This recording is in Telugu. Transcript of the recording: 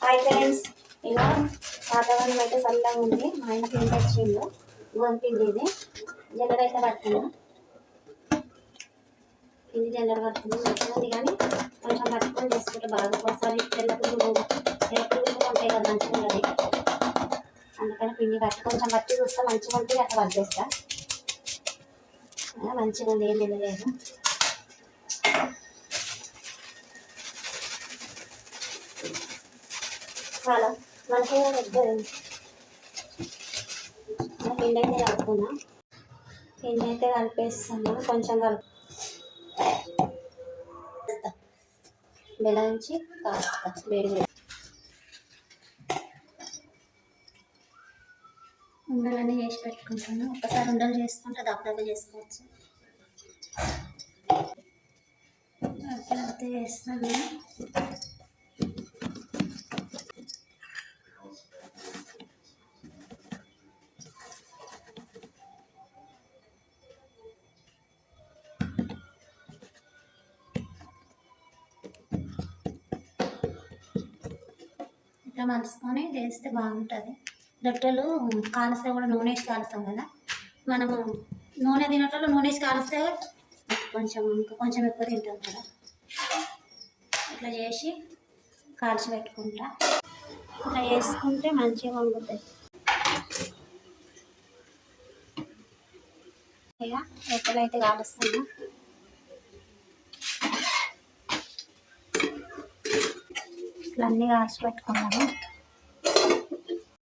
హాయ్ ఫ్రెండ్స్ ఇలా వాతావరణం అయితే చల్లగా ఉంది. మా ఇంటి ఎంత వచ్చిందో గోధుమ పిండి ఇది అయితే పడుతున్నా పిండి జల్లెడ పడుతుంది మంచిగా ఉంది కానీ కొంచెం పట్టుకొని చేసుకుంటే బాగా ఒకసారి తెల్ల ఎప్పుడు ఉంటాయి కదా మంచిగా ఉన్నది అందుకని పిండి పట్టి కొంచెం పట్టి చూస్తే మంచిగా ఉంటుంది అట్లా పట్టేస్తా. మంచిగా ఉంది ఏం తెలియలేదు చాలా మంచిగా పెద్దది. పిండి అయితే కలుపుకున్నా పిండి అయితే కలిపేస్తాను. కొంచెం కలుపు బెల్లంచి కాస్త. వేడి ఉండలన్నీ చేసి పెట్టుకుంటాను. ఒకసారి ఉండలు చేసుకుంటే దబ్బదబ్బ చేసుకోవచ్చు. అయితే వేస్తాను ఇట్లా మలుచుకొని చేస్తే బాగుంటుంది. రొట్టెలు కాలుస్తే కూడా నూనె వేసి కాలుస్తాం కదా. మనము నూనె తినట్లో నూనె వేసి కాలిస్తే కొంచెం ఇంకా కొంచెం ఎక్కువ తింటాం కదా. ఇట్లా చేసి కాల్చి పెట్టుకుంటా. ఇట్లా చేసుకుంటే మంచిగా వండుతాయి. ఇక రొట్టెలు అయితే ఇట్లా అన్నీ కాల్చి పెట్టుకున్నాను.